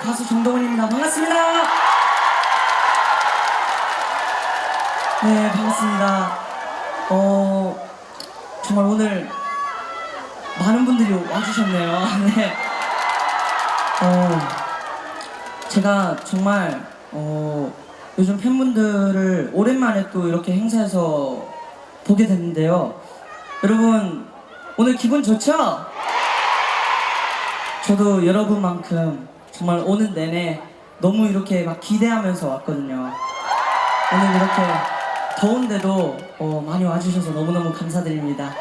가수 정동원입니다. 반갑습니다. 네 반갑습니다. 어 정말 오늘 많은 분들이 와주셨네요. 네. 어 제가 정말 어 요즘 팬분들을 오랜만에 또 이렇게 행사에서 보게 됐는데요. 여러분 오늘 기분 좋죠? 저도 여러분만큼 정말 오는 내내 너무 이렇게 막 기대하면서 왔거든요. 오늘 이렇게 더운데도 어, 많이 와주셔서 너무너무 감사드립니다.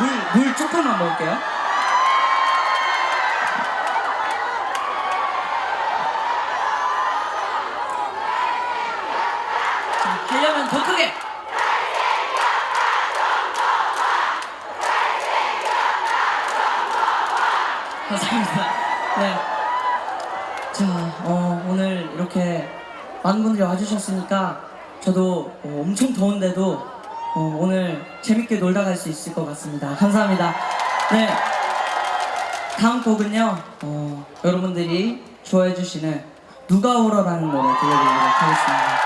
물, 물 조금만 먹을게요. 와주셨으니까 저도 어, 엄청 더운데도 어, 오늘 재밌게 놀다 갈 수 있을 것 같습니다. 감사합니다. 네. 다음 곡은요, 어, 여러분들이 좋아해 주시는 누가 울어라는 노래 들려드리도록 하겠습니다.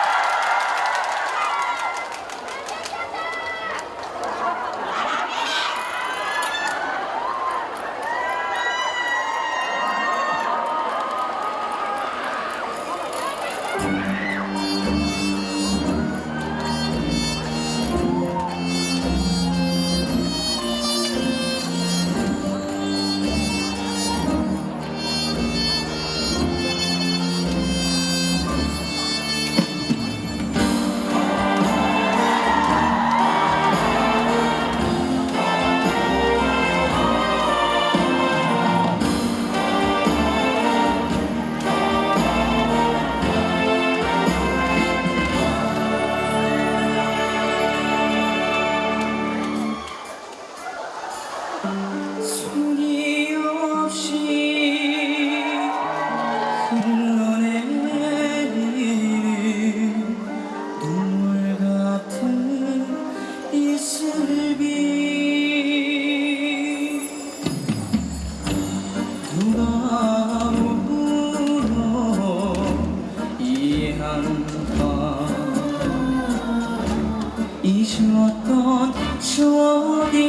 我的。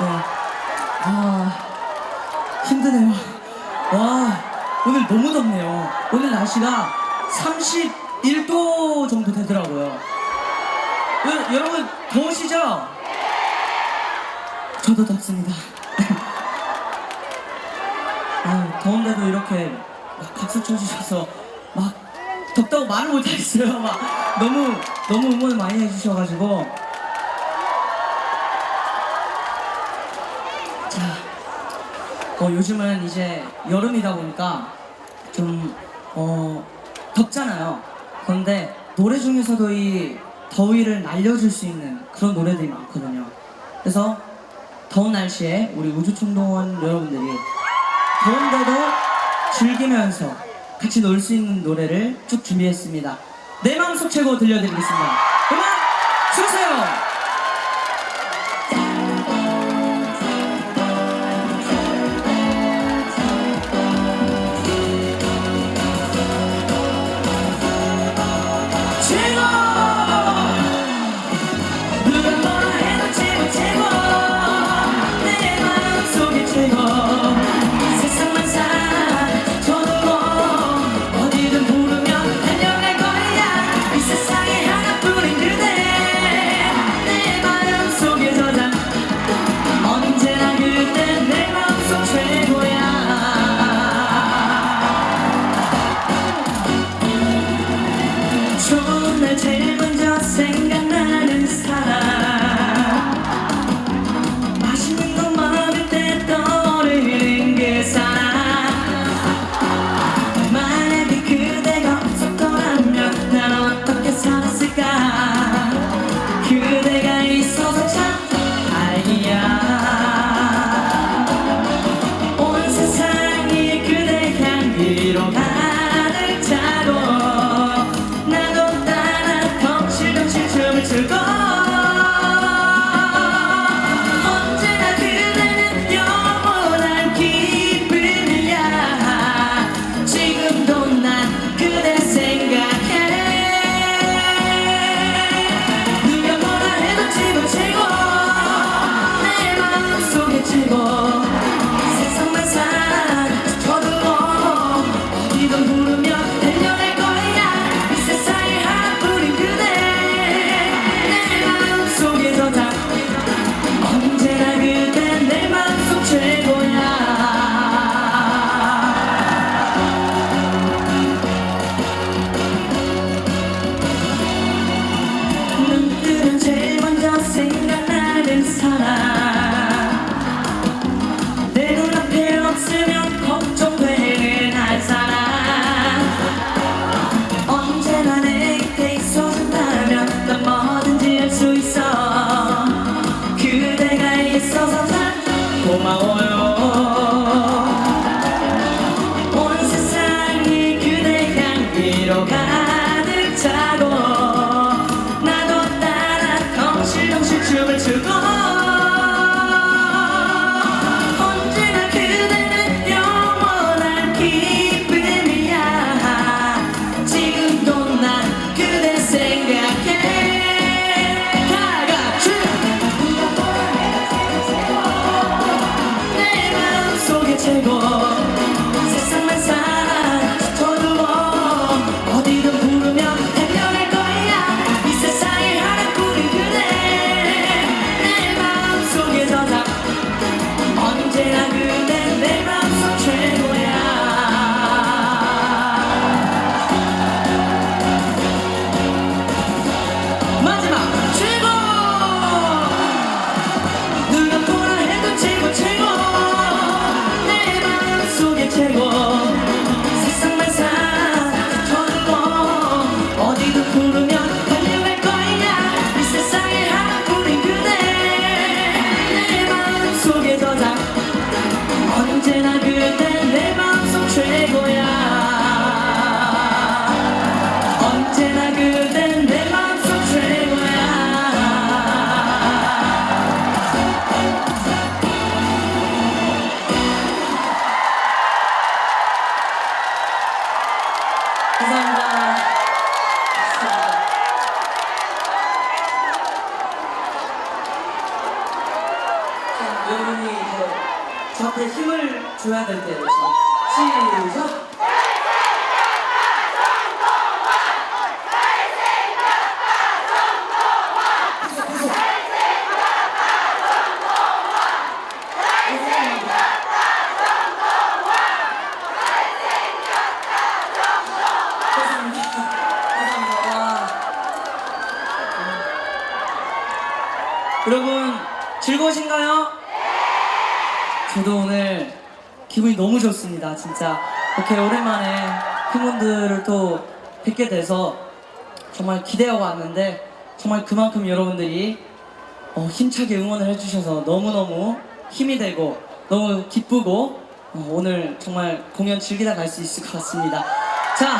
네. 아, 힘드네요. 와, 오늘 너무 덥네요. 오늘 날씨가 31도 정도 되더라고요. 여, 여러분, 더우시죠? 저도 덥습니다. 아, 더운데도 이렇게 막 박수 쳐주셔서 막 덥다고 말을 못하겠어요. 막 너무 너무 응원을 많이 해주셔가지고 어, 요즘은 이제 여름이다 보니까 좀 어, 덥잖아요. 그런데 노래 중에서도 이 더위를 날려줄 수 있는 그런 노래들이 많거든요. 그래서 더운 날씨에 우리 우주충동원 여러분들이 더운데도 즐기면서 같이 놀 수 있는 노래를 쭉 준비했습니다. 내 마음속 최고 들려드리겠습니다. 음악 주세요. 최고 저한테 힘을 줘야 될. 지금. 시작. 감사합니다. 감사합니다. 와. 여러분 즐거우신가요? 저도 오늘 기분이 너무 좋습니다. 진짜 이렇게 오랜만에 팬분들을 또 뵙게 돼서 정말 기대하고 왔는데 정말 그만큼 여러분들이 어, 힘차게 응원을 해주셔서 너무너무 힘이 되고 너무 기쁘고 어, 오늘 정말 공연 즐기다 갈 수 있을 것 같습니다. 자,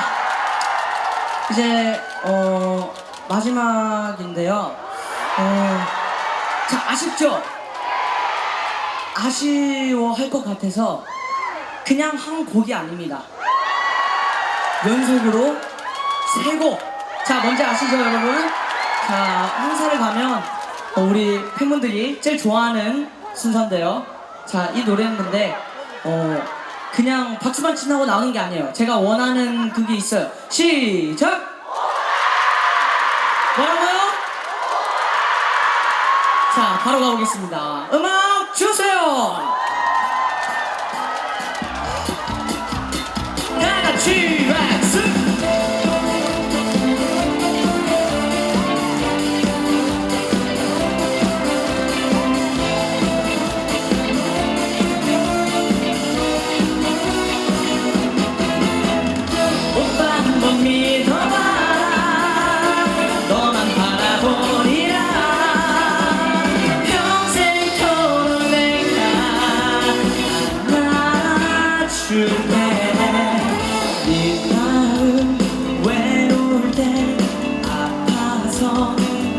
이제 어, 마지막인데요. 어, 자 아쉽죠? 아쉬워할 것 같아서 그냥 한 곡이 아닙니다. 연속으로 세 곡. 자 뭔지 아시죠 여러분? 자 행사를 가면 어, 우리 팬분들이 제일 좋아하는 순서인데요. 자 이 노래는 근데 어 그냥 박수만 치고 나오는 게 아니에요. 제가 원하는 그게 있어요. 시작. 뭐라고요? 자, 바로 가보겠습니다. 음악 주세요!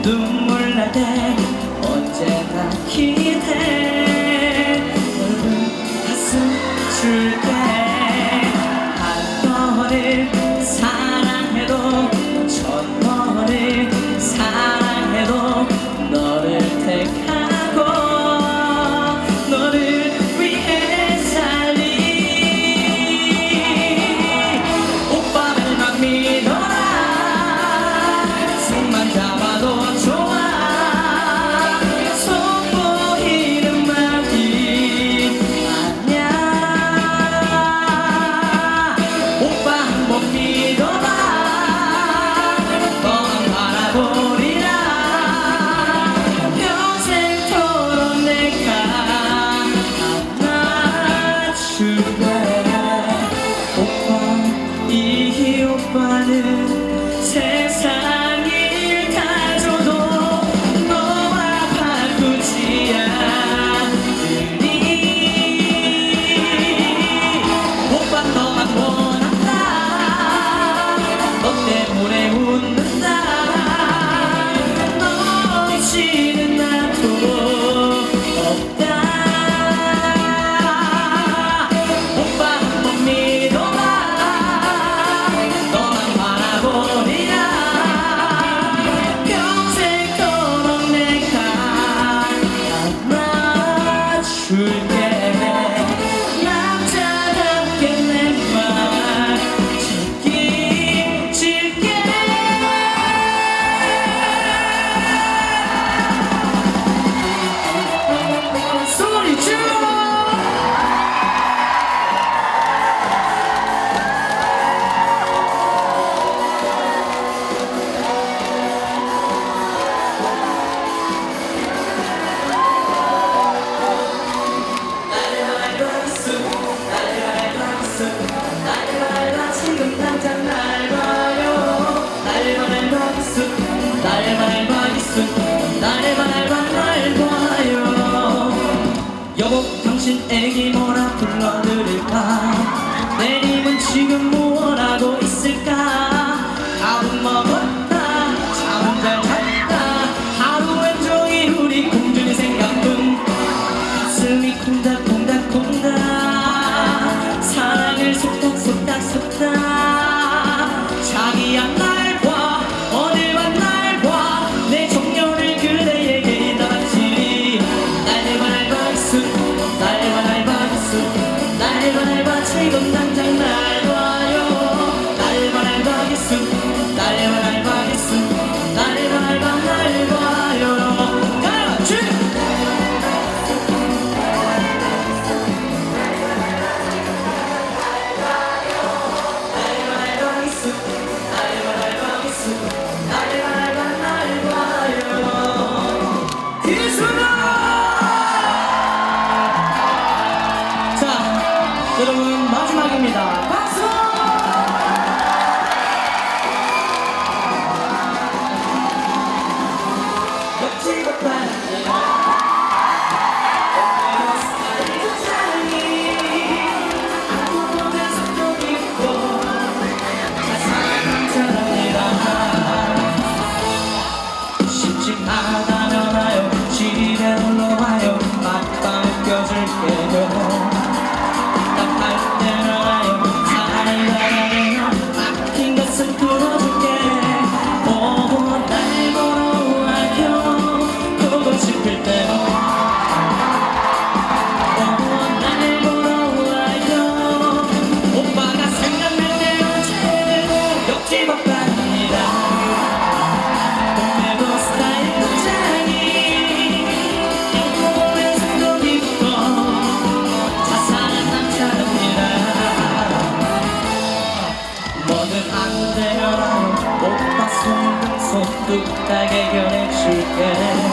눈물 나대 언제나 기대 꿋꿋하게 견해줄게.